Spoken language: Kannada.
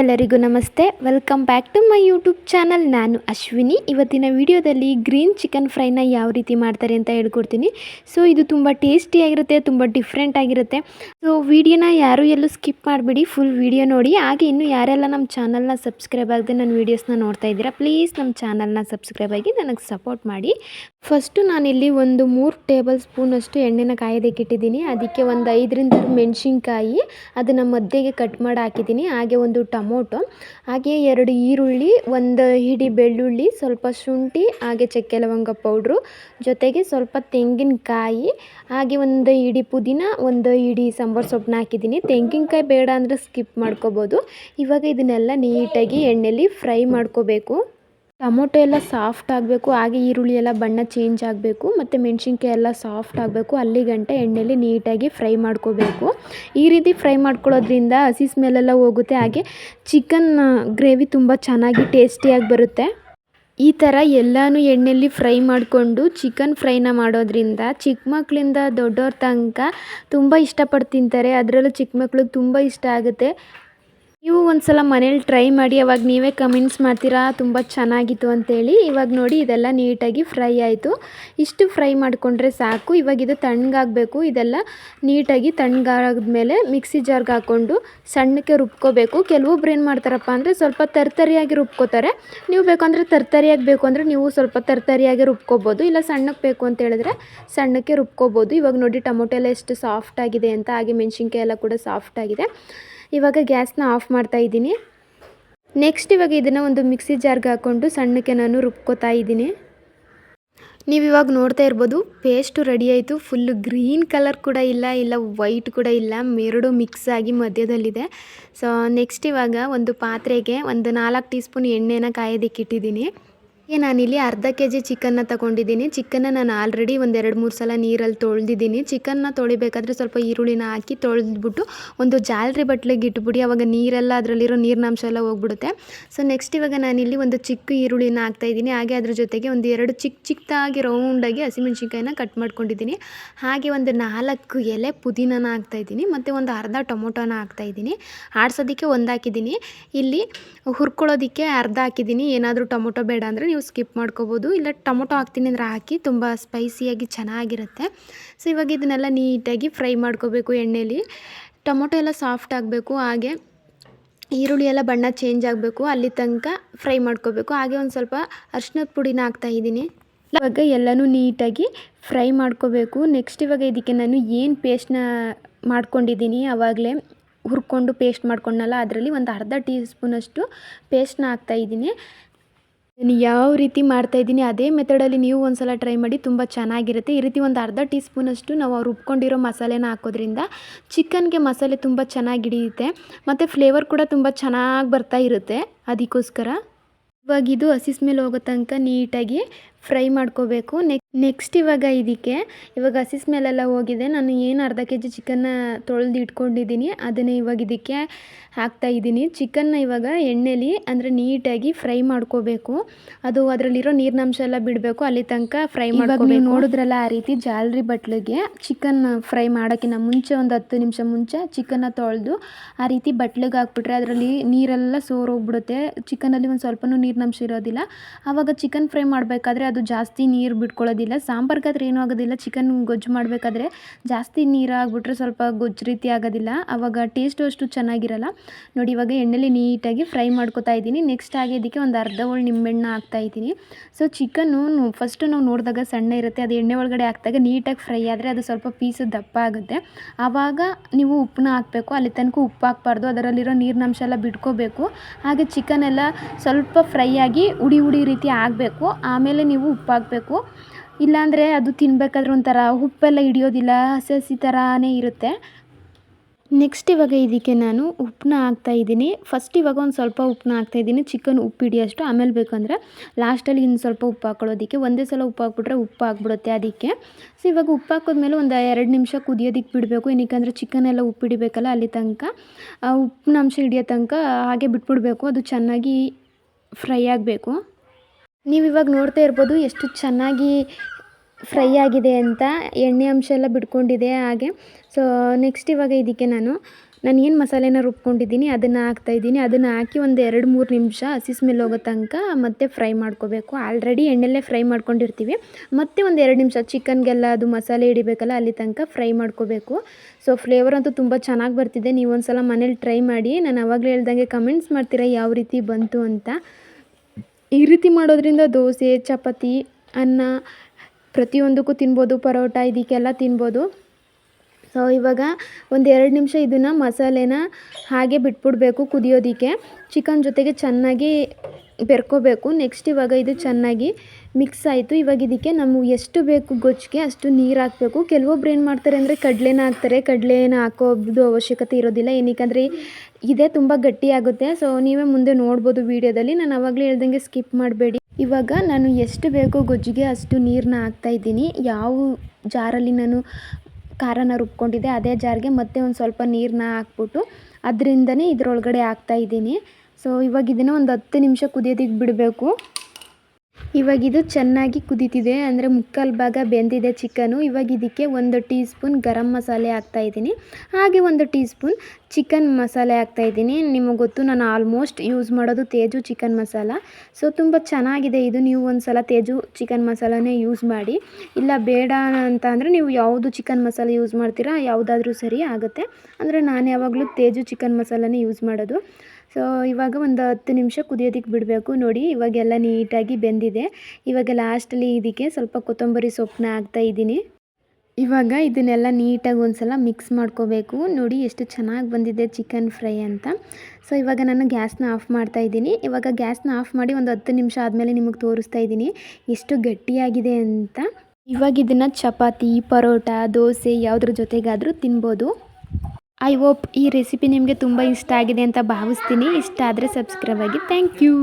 ಎಲ್ಲರಿಗೂ ನಮಸ್ತೆ. Welcome back to my YouTube channel ನಾನು ಅಶ್ವಿನಿ. ಇವತ್ತಿನ ವಿಡಿಯೋದಲ್ಲಿ ಗ್ರೀನ್ ಚಿಕನ್ ಫ್ರೈನ ಯಾವ ರೀತಿ ಮಾಡ್ತಾರೆ ಅಂತ ಹೇಳ್ಕೊಡ್ತೀನಿ. ಸೊ ಇದು ತುಂಬ ಟೇಸ್ಟಿಯಾಗಿರುತ್ತೆ ತುಂಬ ಡಿಫ್ರೆಂಟ್ ಆಗಿರುತ್ತೆ. ಸೊ ವಿಡಿಯೋನ ಯಾರು ಎಲ್ಲೂ ಸ್ಕಿಪ್ ಮಾಡಿಬಿಡಿ ಫುಲ್ ವಿಡಿಯೋ ನೋಡಿ. ಹಾಗೆ ಇನ್ನು ಯಾರೆಲ್ಲ ನಮ್ಮ ಚಾನಲ್ನ ಸಬ್ಸ್ಕ್ರೈಬ್ ಆಗದೆ ನನ್ನ ವೀಡಿಯೋಸ್ನ ನೋಡ್ತಾ ಇದ್ದೀರಾ ಪ್ಲೀಸ್ ನಮ್ಮ ಚಾನಲ್ನ ಸಬ್ಸ್ಕ್ರೈಬ್ ಆಗಿ ನನಗೆ ಸಪೋರ್ಟ್ ಮಾಡಿ. ಫಸ್ಟು ನಾನಿಲ್ಲಿ ಒಂದು ಮೂರು ಟೇಬಲ್ ಸ್ಪೂನಷ್ಟು ಎಣ್ಣೆನ ಕಾಯೋದಕ್ಕೆ ಇಟ್ಟಿದ್ದೀನಿ. ಅದಕ್ಕೆ ಒಂದು ಐದರಿಂದ ಮೆಣಸಿನ್ಕಾಯಿ, ಅದನ್ನು ಮಧ್ಯೆಗೆ ಕಟ್ ಮಾಡಿ ಹಾಕಿದ್ದೀನಿ. ಹಾಗೆ ಒಂದು ಟೊಮೊಟೊ, ಹಾಗೆ ಎರಡು ಈರುಳ್ಳಿ, ಒಂದು ಹಿಡಿ ಬೆಳ್ಳುಳ್ಳಿ, ಸ್ವಲ್ಪ ಶುಂಠಿ, ಹಾಗೆ ಚಕ್ಕೆ ಲವಂಗ ಪೌಡ್ರು, ಜೊತೆಗೆ ಸ್ವಲ್ಪ ತೆಂಗಿನಕಾಯಿ, ಹಾಗೆ ಒಂದು ಹಿಡಿ ಪುದೀನ, ಒಂದು ಹಿಡಿ ಸಾಂಬಾರು ಸೊಪ್ಪನ್ನ ಹಾಕಿದ್ದೀನಿ. ತೆಂಗಿನಕಾಯಿ ಬೇಡ ಅಂದರೆ ಸ್ಕಿಪ್ ಮಾಡ್ಕೋಬೋದು. ಇವಾಗ ಇದನ್ನೆಲ್ಲ ನೀಟಾಗಿ ಎಣ್ಣೆಯಲ್ಲಿ ಫ್ರೈ ಮಾಡ್ಕೋಬೇಕು. ಟೊಮೊಟೊ ಎಲ್ಲ ಸಾಫ್ಟ್ ಆಗಬೇಕು, ಹಾಗೆ ಈರುಳ್ಳಿ ಎಲ್ಲ ಬಣ್ಣ ಚೇಂಜ್ ಆಗಬೇಕು, ಮತ್ತು ಮೆಣಸಿನ್ಕಾಯಿ ಎಲ್ಲ ಸಾಫ್ಟ್ ಆಗಬೇಕು, ಅಲ್ಲಿ ಗಂಟೆ ಎಣ್ಣೆಲಿ ನೀಟಾಗಿ ಫ್ರೈ ಮಾಡ್ಕೋಬೇಕು. ಈ ರೀತಿ ಫ್ರೈ ಮಾಡ್ಕೊಳ್ಳೋದ್ರಿಂದ ಹಸಿ ಸ್ಮೆಲ್ಲೆಲ್ಲ ಹೋಗುತ್ತೆ, ಹಾಗೆ ಚಿಕನ್ ಗ್ರೇವಿ ತುಂಬ ಚೆನ್ನಾಗಿ ಟೇಸ್ಟಿಯಾಗಿ ಬರುತ್ತೆ. ಈ ಥರ ಎಲ್ಲನೂ ಎಣ್ಣೆಯಲ್ಲಿ ಫ್ರೈ ಮಾಡಿಕೊಂಡು ಚಿಕನ್ ಫ್ರೈನ ಮಾಡೋದ್ರಿಂದ ಚಿಕ್ಕ ಮಕ್ಕಳಿಂದ ದೊಡ್ಡವ್ರ ತನಕ ತುಂಬ ಇಷ್ಟಪಟ್ಟು ತಿಂತಾರೆ, ಅದರಲ್ಲೂ ಚಿಕ್ಕ ಮಕ್ಳಿಗೆ ತುಂಬ ಇಷ್ಟ ಆಗುತ್ತೆ. ನೀವು ಒಂದ್ಸಲ ಮನೇಲಿ ಟ್ರೈ ಮಾಡಿ, ಅವಾಗ ನೀವೇ ಕಮೆಂಟ್ಸ್ ಮಾಡ್ತೀರಾ? ತುಂಬ ಚೆನ್ನಾಗಿತ್ತು ಅಂತೇಳಿ. ಇವಾಗ ನೋಡಿ, ಇದೆಲ್ಲ ನೀಟಾಗಿ ಫ್ರೈ ಆಯಿತು. ಇಷ್ಟು ಫ್ರೈ ಮಾಡಿಕೊಂಡ್ರೆ ಸಾಕು. ಇವಾಗ ಇದು ತಣ್ಣಗಾಗಬೇಕು. ಇದೆಲ್ಲ ನೀಟಾಗಿ ತಣ್ಣಗಾದ್ಮೇಲೆ ಮಿಕ್ಸಿ ಜಾರ್ಗೆ ಹಾಕ್ಕೊಂಡು ಸಣ್ಣಕ್ಕೆ ರುಬ್ಕೋಬೇಕು. ಕೆಲವೊಬ್ರು ಏನು ಮಾಡ್ತಾರಪ್ಪ ಅಂದರೆ ಸ್ವಲ್ಪ ತರ್ತರಿಯಾಗಿ ರುಬ್ಕೋತಾರೆ. ನೀವು ಬೇಕಂದರೆ ತರ್ತರಿಯಾಗಿ ಬೇಕು ಅಂದರೆ ನೀವು ಸ್ವಲ್ಪ ತರ್ತರಿಯಾಗಿ ರುಬ್ಕೋಬೋದು. ಇಲ್ಲ ಸಣ್ಣಕ್ಕೆ ಬೇಕು ಅಂತ ಹೇಳಿದ್ರೆ ಸಣ್ಣಕ್ಕೆ ರುಬ್ಕೋಬೋದು. ಇವಾಗ ನೋಡಿ, ಟೊಮೊಟೊ ಎಲ್ಲ ಎಷ್ಟು ಸಾಫ್ಟ್ ಆಗಿದೆ ಅಂತ. ಹಾಗೆ ಮೆಣಸಿನ್ಕಾಯಿ ಎಲ್ಲ ಕೂಡ ಸಾಫ್ಟ್ ಆಗಿದೆ. ಇವಾಗ ಗ್ಯಾಸ್ನ ಆಫ್ ಮಾಡ್ತಾ ಇದ್ದೀನಿ. ನೆಕ್ಸ್ಟ್ ಇವಾಗ ಇದನ್ನು ಒಂದು ಮಿಕ್ಸಿ ಜಾರ್ಗೆ ಹಾಕ್ಕೊಂಡು ಸಣ್ಣಕ್ಕೆ ನಾನು ರುಬ್ಕೋತಾ ಇದ್ದೀನಿ. ನೀವು ಇವಾಗ ನೋಡ್ತಾ ಇರ್ಬೋದು ಪೇಸ್ಟು ರೆಡಿ ಆಯಿತು. ಫುಲ್ಲು ಗ್ರೀನ್ ಕಲರ್ ಕೂಡ ಇಲ್ಲ ಇಲ್ಲ ವೈಟ್ ಕೂಡ ಇಲ್ಲ. ಎರಡು ಮಿಕ್ಸ್ ಆಗಿ ಮಧ್ಯದಲ್ಲಿದೆ. ಸೊ ನೆಕ್ಸ್ಟ್ ಇವಾಗ ಒಂದು ಪಾತ್ರೆಗೆ ಒಂದು ನಾಲ್ಕು ಟೀ ಸ್ಪೂನ್ ಎಣ್ಣೆನ ಕಾಯೋದಕ್ಕೆ ಇಟ್ಟಿದ್ದೀನಿ. ಈಗ ನಾನಿಲ್ಲಿ ಅರ್ಧ ಕೆ ಜಿ ಚಿಕನ್ನ ತಗೊಂಡಿದ್ದೀನಿ. ಚಿಕನ್ನ ನಾನು ಆಲ್ರೆಡಿ ಒಂದೆರಡು ಮೂರು ಸಲ ನೀರಲ್ಲಿ ತೊಳೆದಿದ್ದೀನಿ. ಚಿಕನ್ನ ತೊಳಿಬೇಕಾದ್ರೆ ಸ್ವಲ್ಪ ಈರುಳ್ಳಿನ ಹಾಕಿ ತೊಳೆದ್ಬಿಟ್ಟು ಒಂದು ಜಾಲರಿ ಬಟ್ಲಿಗೆ ಇಟ್ಬಿಡಿ. ಅವಾಗ ನೀರೆಲ್ಲ ಅದರಲ್ಲಿರೋ ನೀರಿನಾಂಶ ಎಲ್ಲ ಹೋಗ್ಬಿಡುತ್ತೆ. ಸೊ ನೆಕ್ಸ್ಟ್ ಇವಾಗ ನಾನಿಲ್ಲಿ ಒಂದು ಚಿಕ್ಕ ಈರುಳ್ಳಿನ ಹಾಕ್ತಾಯಿದ್ದೀನಿ ಹಾಗೆ ಅದ್ರ ಜೊತೆಗೆ ಒಂದು ಎರಡು ಚಿಕ್ಕ ಚಿಕ್ಕದಾಗಿ ರೌಂಡಾಗಿ ಹಸಿಮೆಣ್ಸಿನ್ಕಾಯಿನ ಕಟ್ ಮಾಡ್ಕೊಂಡಿದ್ದೀನಿ. ಹಾಗೆ ಒಂದು ನಾಲ್ಕು ಎಲೆ ಪುದೀನನ ಹಾಕ್ತಾಯಿದ್ದೀನಿ ಮತ್ತು ಒಂದು ಅರ್ಧ ಟೊಮೊಟೊನ ಹಾಕ್ತಾಯಿದ್ದೀನಿ ಆಡ್ಸೋದಕ್ಕೆ ಒಂದು ಹಾಕಿದ್ದೀನಿ. ಇಲ್ಲಿ ಹುರ್ಕೊಳ್ಳೋದಕ್ಕೆ ಅರ್ಧ ಹಾಕಿದ್ದೀನಿ. ಏನಾದರೂ ಟೊಮೊಟೊ ಬೇಡ ಅಂದರೆ ಸ್ಕಿಪ್ ಮಾಡ್ಕೋಬೋದು. ಇಲ್ಲ ಟೊಮೊಟೊ ಹಾಕ್ತೀನಿ ಅಂದರೆ ಹಾಕಿ ತುಂಬ ಸ್ಪೈಸಿಯಾಗಿ ಚೆನ್ನಾಗಿರುತ್ತೆ. ಸೊ ಇವಾಗ ಇದನ್ನೆಲ್ಲ ನೀಟಾಗಿ ಫ್ರೈ ಮಾಡ್ಕೋಬೇಕು ಎಣ್ಣೆಲಿ. ಟೊಮೊಟೊ ಎಲ್ಲ ಸಾಫ್ಟ್ ಆಗಬೇಕು, ಹಾಗೆ ಈರುಳ್ಳಿ ಎಲ್ಲ ಬಣ್ಣ ಚೇಂಜ್ ಆಗಬೇಕು, ಅಲ್ಲಿ ತನಕ ಫ್ರೈ ಮಾಡ್ಕೋಬೇಕು. ಹಾಗೆ ಒಂದು ಸ್ವಲ್ಪ ಅರ್ಶಿನದ ಪುಡಿನ ಹಾಕ್ತಾಯಿದ್ದೀನಿ ಇವಾಗ ಎಲ್ಲನೂ ನೀಟಾಗಿ ಫ್ರೈ ಮಾಡ್ಕೋಬೇಕು. ನೆಕ್ಸ್ಟ್ ಇವಾಗ ಇದಕ್ಕೆ ನಾನು ಏನು ಪೇಸ್ಟ್ನ ಮಾಡ್ಕೊಂಡಿದ್ದೀನಿ ಆವಾಗಲೇ ಹುರ್ಕೊಂಡು ಪೇಸ್ಟ್ ಮಾಡ್ಕೊಂಡಲ್ಲ ಅದರಲ್ಲಿ ಒಂದು ಅರ್ಧ ಟೀ ಸ್ಪೂನಷ್ಟು ಪೇಸ್ಟ್ನ ಹಾಕ್ತಾಯಿದ್ದೀನಿ ನಾನು ಯಾವ ರೀತಿ ಮಾಡ್ತಾ ಇದ್ದೀನಿ, ಅದೇ ಮೆಥಡಲ್ಲಿ ನೀವು ಒಂದು ಸಲ ಟ್ರೈ ಮಾಡಿ ತುಂಬ ಚೆನ್ನಾಗಿರುತ್ತೆ. ಈ ರೀತಿ ಒಂದು ಅರ್ಧ ಟೀ ಸ್ಪೂನಷ್ಟು ನಾವು ರುಬ್ಕೊಂಡಿರೋ ಮಸಾಲೆನ ಹಾಕೋದ್ರಿಂದ ಚಿಕನ್ಗೆ ಮಸಾಲೆ ತುಂಬ ಚೆನ್ನಾಗಿ ಹಿಡಿಯುತ್ತೆ. ಮತ್ತು ಫ್ಲೇವರ್ ಕೂಡ ತುಂಬ ಚೆನ್ನಾಗಿ ಬರ್ತಾ ಇರುತ್ತೆ. ಅದಕ್ಕೋಸ್ಕರ ಇವಾಗ ಇದು ಹಸಿ ಹೋಗೋ ತನಕ ನೀಟಾಗಿ ಫ್ರೈ ಮಾಡ್ಕೋಬೇಕು. ನೆಕ್ ನೆಕ್ಸ್ಟ್ ಇವಾಗ ಇದಕ್ಕೆ ಇವಾಗ ಹಸಿ ಸ್ಮೆಲ್ಲೆಲ್ಲ ಹೋಗಿದೆ. ನಾನು ಏನು ಅರ್ಧ ಕೆ ಜಿ ಚಿಕನ್ನ ತೊಳೆದು ಇಟ್ಕೊಂಡಿದ್ದೀನಿ. ಅದನ್ನೇ ಇವಾಗ ಇದಕ್ಕೆ ಹಾಕ್ತಾ ಇದ್ದೀನಿ. ಚಿಕನ್ನ ಇವಾಗ ಎಣ್ಣೆಲಿ ಅಂದರೆ ನೀಟಾಗಿ ಫ್ರೈ ಮಾಡ್ಕೋಬೇಕು. ಅದು ಅದರಲ್ಲಿರೋ ನೀರಿನಂಶ ಎಲ್ಲ ಬಿಡಬೇಕು. ಅಲ್ಲಿ ತನಕ ಫ್ರೈ ಮಾಡ್ಕೋಬೇಕು. ನೋಡಿದ್ರಲ್ಲ ಆ ರೀತಿ ಜಾಲರಿ ಬಟ್ಲಿಗೆ ಚಿಕನ್ ಫ್ರೈ ಮಾಡೋಕ್ಕಿಂತ ಮುಂಚೆ ಒಂದು ಹತ್ತು ನಿಮಿಷ ಮುಂಚೆ ಚಿಕನ್ನ ತೊಳೆದು ಆ ರೀತಿ ಬಟ್ಲಿಗೆ ಹಾಕ್ಬಿಟ್ರೆ ಅದರಲ್ಲಿ ನೀರೆಲ್ಲ ಸೋರೋಗ್ಬಿಡುತ್ತೆ ಚಿಕನಲ್ಲಿ ಒಂದು ಸ್ವಲ್ಪನೂ ನೀರಿನಂಶ ಇರೋದಿಲ್ಲ. ಆವಾಗ ಚಿಕನ್ ಫ್ರೈ ಮಾಡಬೇಕಾದ್ರೆ ಅದು ಜಾಸ್ತಿ ನೀರು ಬಿಟ್ಕೊಳ್ಳೋದಿಲ್ಲ. ಸಾಂಬಾರ್ಗಾದ್ರೆ ಏನೂ ಆಗೋದಿಲ್ಲ. ಚಿಕನ್ ಗೊಜ್ಜು ಮಾಡಬೇಕಾದ್ರೆ ಜಾಸ್ತಿ ನೀರು ಆಗಿಬಿಟ್ರೆ ಸ್ವಲ್ಪ ಗೊಜ್ಜು ರೀತಿ ಆಗೋದಿಲ್ಲ. ಆವಾಗ ಟೇಸ್ಟು ಅಷ್ಟು ಚೆನ್ನಾಗಿರಲ್ಲ. ನೋಡಿ, ಇವಾಗ ಎಣ್ಣೆಲಿ ನೀಟಾಗಿ ಫ್ರೈ ಮಾಡ್ಕೊತಾ ಇದ್ದೀನಿ. ನೆಕ್ಸ್ಟ್ ಹಾಗೆ ಇದಕ್ಕೆ ಒಂದು ಅರ್ಧ ಹೋಳು ನಿಂಬೆಣ್ಣ ಹಾಕ್ತಾ ಇದ್ದೀನಿ. ಸೊ ಚಿಕನ್ನು ಫಸ್ಟು ನಾವು ನೋಡಿದಾಗ ಸಣ್ಣ ಇರುತ್ತೆ. ಅದು ಎಣ್ಣೆ ಒಳಗಡೆ ಹಾಕಿದಾಗ ನೀಟಾಗಿ ಫ್ರೈ ಆದರೆ ಅದು ಸ್ವಲ್ಪ ಪೀಸು ದಪ್ಪ ಆಗುತ್ತೆ. ಆವಾಗ ನೀವು ಉಪ್ಪನ್ನ ಹಾಕಬೇಕು. ಅಲ್ಲಿ ತನಕ ಉಪ್ಪು ಹಾಕ್ಬಾರ್ದು. ಅದರಲ್ಲಿರೋ ನೀರಿನಂಶ ಎಲ್ಲ ಬಿಟ್ಕೋಬೇಕು. ಹಾಗೆ ಚಿಕನ್ ಎಲ್ಲ ಸ್ವಲ್ಪ ಫ್ರೈ ಆಗಿ ಉಡಿ ಉಡಿ ರೀತಿ ಆಗಬೇಕು. ಆಮೇಲೆ ನೀವು ಉಪ್ಪು ಹಾಕಬೇಕು ಇಲ್ಲಾಂದರೆ ಅದು ತಿನ್ನಬೇಕಾದ್ರೆ ಒಂಥರ ಉಪ್ಪೆಲ್ಲ ಹಿಡಿಯೋದಿಲ್ಲ ಹಸಿ ಹಸಿ ಥರನೇ ಇರುತ್ತೆ. ನೆಕ್ಸ್ಟ್ ಇವಾಗ ಇದಕ್ಕೆ ನಾನು ಉಪ್ಪನ್ನ ಹಾಕ್ತಾಯಿದ್ದೀನಿ ಫಸ್ಟ್ ಇವಾಗ ಒಂದು ಸ್ವಲ್ಪ ಉಪ್ಪನ್ನ ಹಾಕ್ತಾಯಿದ್ದೀನಿ ಚಿಕನ್ ಉಪ್ಪು ಹಿಡಿಯೋಷ್ಟು. ಆಮೇಲೆ ಬೇಕಂದರೆ ಲಾಸ್ಟಲ್ಲಿ ಇನ್ನು ಸ್ವಲ್ಪ ಉಪ್ಪು ಹಾಕ್ಕೊಳ್ಳೋದಕ್ಕೆ ಒಂದೇ ಸಲ ಉಪ್ಪು ಹಾಕ್ಬಿಟ್ರೆ ಉಪ್ಪು ಹಾಕ್ಬಿಡುತ್ತೆ ಅದಕ್ಕೆ. ಸೊ ಇವಾಗ ಉಪ್ಪು ಹಾಕಿದ್ಮೇಲೆ ಒಂದು ಎರಡು ನಿಮಿಷ ಕುದಿಯೋದಕ್ಕೆ ಬಿಡಬೇಕು. ಏನಕ್ಕೆ ಚಿಕನ್ ಎಲ್ಲ ಉಪ್ಪು ಹಿಡಿಬೇಕಲ್ಲ ಅಲ್ಲಿ ತನಕ. ಉಪ್ಪಿನ ಅಂಶ ಹಿಡಿಯೋ ತನಕ ಹಾಗೆ ಬಿಟ್ಬಿಡಬೇಕು. ಅದು ಚೆನ್ನಾಗಿ ಫ್ರೈ ಆಗಬೇಕು. ನೀವು ಇವಾಗ ನೋಡ್ತಾ ಇರ್ಬೋದು ಎಷ್ಟು ಚೆನ್ನಾಗಿ ಫ್ರೈ ಆಗಿದೆ ಅಂತ ಎಣ್ಣೆ ಅಂಶ ಎಲ್ಲ ಬಿಟ್ಕೊಂಡಿದೆ ಹಾಗೆ. ಸೊ ನೆಕ್ಸ್ಟ್ ಇವಾಗ ಇದಕ್ಕೆ ನಾನು ನಾನು ಏನು ಮಸಾಲೆನ ರುಬ್ಕೊಂಡಿದ್ದೀನಿ, ಅದನ್ನು ಹಾಕ್ತಾಯಿದ್ದೀನಿ ಅದನ್ನು ಹಾಕಿ ಒಂದು ಎರಡು ಮೂರು ನಿಮಿಷ ಹಸಿ ಸ್ಮೆಲ್ ಹೋಗೋ ತನಕ ಮತ್ತೆ ಫ್ರೈ ಮಾಡ್ಕೋಬೇಕು. ಆಲ್ರೆಡಿ ಎಣ್ಣೆಲ್ಲೇ ಫ್ರೈ ಮಾಡ್ಕೊಂಡಿರ್ತೀವಿ. ಮತ್ತೆ ಒಂದು ಎರಡು ನಿಮಿಷ ಚಿಕನ್ಗೆಲ್ಲ ಅದು ಮಸಾಲೆ ಹಿಡಿಬೇಕಲ್ಲ, ಅಲ್ಲಿ ತನಕ ಫ್ರೈ ಮಾಡ್ಕೋಬೇಕು. ಸೊ ಫ್ಲೇವರ್ ಅಂತೂ ತುಂಬ ಚೆನ್ನಾಗಿ ಬರ್ತಿದೆ. ನೀವೊಂದು ಸಲ ಮನೇಲಿ ಟ್ರೈ ಮಾಡಿ. ನಾನು ಅವಾಗಲೇ ಹೇಳ್ದಂಗೆ ಕಮೆಂಟ್ಸ್ ಮಾಡ್ತೀರಾ, ಯಾವ ರೀತಿ ಬಂತು ಅಂತ. ಈ ರೀತಿ ಮಾಡೋದ್ರಿಂದ ದೋಸೆ, ಚಪಾತಿ, ಅನ್ನ ಪ್ರತಿಯೊಂದಕ್ಕೂ ತಿನ್ಬೋದು, ಪರೋಟ ಇದಕ್ಕೆಲ್ಲ ತಿನ್ಬೋದು. ಸೊ ಇವಾಗ ಒಂದು ಎರಡು ನಿಮಿಷ ಇದನ್ನು ಮಸಾಲೆನ ಹಾಗೆ ಬಿಟ್ಬಿಡ್ಬೇಕು ಕುದಿಯೋದಕ್ಕೆ. ಚಿಕನ್ ಜೊತೆಗೆ ಚೆನ್ನಾಗಿ ಬೆರ್ಕೋಬೇಕು. ನೆಕ್ಸ್ಟ್ ಇವಾಗ ಇದು ಚೆನ್ನಾಗಿ ಮಿಕ್ಸ್ ಆಯಿತು. ಇವಾಗ ಇದಕ್ಕೆ ನಮಗೆ ಎಷ್ಟು ಬೇಕು ಗೊಜ್ಜಿಗೆ ಅಷ್ಟು ನೀರು ಹಾಕಬೇಕು. ಕೆಲವೊಬ್ರು ಏನು ಮಾಡ್ತಾರೆ ಅಂದರೆ ಕಡಲೆನ ಹಾಕ್ತಾರೆ. ಕಡಲೆನ ಹಾಕೋದು ಅವಶ್ಯಕತೆ ಇರೋದಿಲ್ಲ. ಏನಕ್ಕಂದರೆ ಇದೇ ತುಂಬ ಗಟ್ಟಿಯಾಗುತ್ತೆ ಸೊ ನೀವೇ ಮುಂದೆ ನೋಡ್ಬೋದು ವೀಡಿಯೋದಲ್ಲಿ. ನಾನು ಆವಾಗಲೇ ಹೇಳ್ದಂಗೆ ಸ್ಕಿಪ್ ಮಾಡಬೇಡಿ. ಇವಾಗ ನಾನು ಎಷ್ಟು ಬೇಕೋ ಗೊಜ್ಜಿಗೆ ಅಷ್ಟು ನೀರನ್ನ ಹಾಕ್ತಾಯಿದ್ದೀನಿ ಯಾವ ಜಾರಲ್ಲಿ ನಾನು ಖಾರನ ರುಬ್ಕೊಂಡಿದ್ದೆ ಅದೇ ಜಾರಿಗೆ ಮತ್ತೆ ಒಂದು ಸ್ವಲ್ಪ ನೀರನ್ನ ಹಾಕ್ಬಿಟ್ಟು ಅದರಿಂದನೇ ಇದರೊಳಗಡೆ ಹಾಕ್ತಾಯಿದ್ದೀನಿ ಸೊ ಇವಾಗ ಇದನ್ನು ಒಂದು ಹತ್ತು ನಿಮಿಷ ಕುದಿಯೋದಿಕ್ಕೆ ಬಿಡಬೇಕು. ಇವಾಗ ಇದು ಚೆನ್ನಾಗಿ ಕುದೀತಿದೆ, ಅಂದರೆ ಮುಕ್ಕಾಲು ಭಾಗ ಬೆಂದಿದೆ ಚಿಕನು. ಇವಾಗ ಇದಕ್ಕೆ ಒಂದು ಟೀ ಸ್ಪೂನ್ ಗರಂ ಮಸಾಲೆ ಹಾಕ್ತಾಯಿದ್ದೀನಿ ಹಾಗೆ ಒಂದು ಟೀ ಸ್ಪೂನ್ ಚಿಕನ್ ಮಸಾಲೆ ಹಾಕ್ತಾಯಿದ್ದೀನಿ ನಿಮಗೆ ಗೊತ್ತು, ನಾನು ಆಲ್ಮೋಸ್ಟ್ ಯೂಸ್ ಮಾಡೋದು ತೇಜು ಚಿಕನ್ ಮಸಾಲ. ಸೊ, ತುಂಬ ಚೆನ್ನಾಗಿದೆ ಇದು. ನೀವು ಒಂದು ಸಲ ತೇಜು ಚಿಕನ್ ಮಸಾಲನೇ ಯೂಸ್ ಮಾಡಿ. ಇಲ್ಲ, ಬೇಡ ಅಂತ ಅಂದರೆ ನೀವು ಯಾವುದು ಚಿಕನ್ ಮಸಾಲೆ ಯೂಸ್ ಮಾಡ್ತೀರಾ, ಯಾವುದಾದ್ರೂ ಸರಿ ಆಗುತ್ತೆ. ಅಂದರೆ ನಾನು ಯಾವಾಗಲೂ ತೇಜು ಚಿಕನ್ ಮಸಾಲನೇ ಯೂಸ್ ಮಾಡೋದು. ಸೊ ಇವಾಗ ಒಂದು ಹತ್ತು ನಿಮಿಷ ಕುದಿಯೋದಕ್ಕೆ ಬಿಡಬೇಕು. ನೋಡಿ, ಇವಾಗೆಲ್ಲ ನೀಟಾಗಿ ಬೆಂದಿದೆ. ಇವಾಗ ಲಾಸ್ಟಲ್ಲಿ ಇದಕ್ಕೆ ಸ್ವಲ್ಪ ಕೊತ್ತಂಬರಿ ಸೊಪ್ಪನ್ನ ಹಾಕ್ತಾ ಇದ್ದೀನಿ. ಇವಾಗ ಇದನ್ನೆಲ್ಲ ನೀಟಾಗಿ ಒಂದ್ಸಲ ಮಿಕ್ಸ್ ಮಾಡ್ಕೋಬೇಕು. ನೋಡಿ, ಎಷ್ಟು ಚೆನ್ನಾಗಿ ಬಂದಿದೆ ಚಿಕನ್ ಫ್ರೈ ಅಂತ. ಸೊ ಇವಾಗ ನಾನು ಗ್ಯಾಸ್ನ ಆಫ್ ಮಾಡ್ತಾ ಇದ್ದೀನಿ. ಇವಾಗ ಗ್ಯಾಸ್ನ ಆಫ್ ಮಾಡಿ ಒಂದು ಹತ್ತು ನಿಮಿಷ ಆದಮೇಲೆ ನಿಮಗೆ ತೋರಿಸ್ತಾ ಇದ್ದೀನಿ. ಎಷ್ಟು ಗಟ್ಟಿಯಾಗಿದೆ ಅಂತ. ಇವಾಗ ಇದನ್ನು ಚಪಾತಿ, ಪರೋಟ, ದೋಸೆ ಯಾವುದ್ರ ಜೊತೆಗಾದರೂ ತಿನ್ಬೋದು. ಐ ಹೋಪ್ ಈ ರೆಸಿಪಿ ನಿಮಗೆ ತುಂಬ ಇಷ್ಟ ಆಗಿದೆ ಅಂತ ಭಾವಿಸ್ತೀನಿ. ಇಷ್ಟ ಆದರೆ ಸಬ್ಸ್ಕ್ರೈಬ್ ಆಗಿ. Thank you.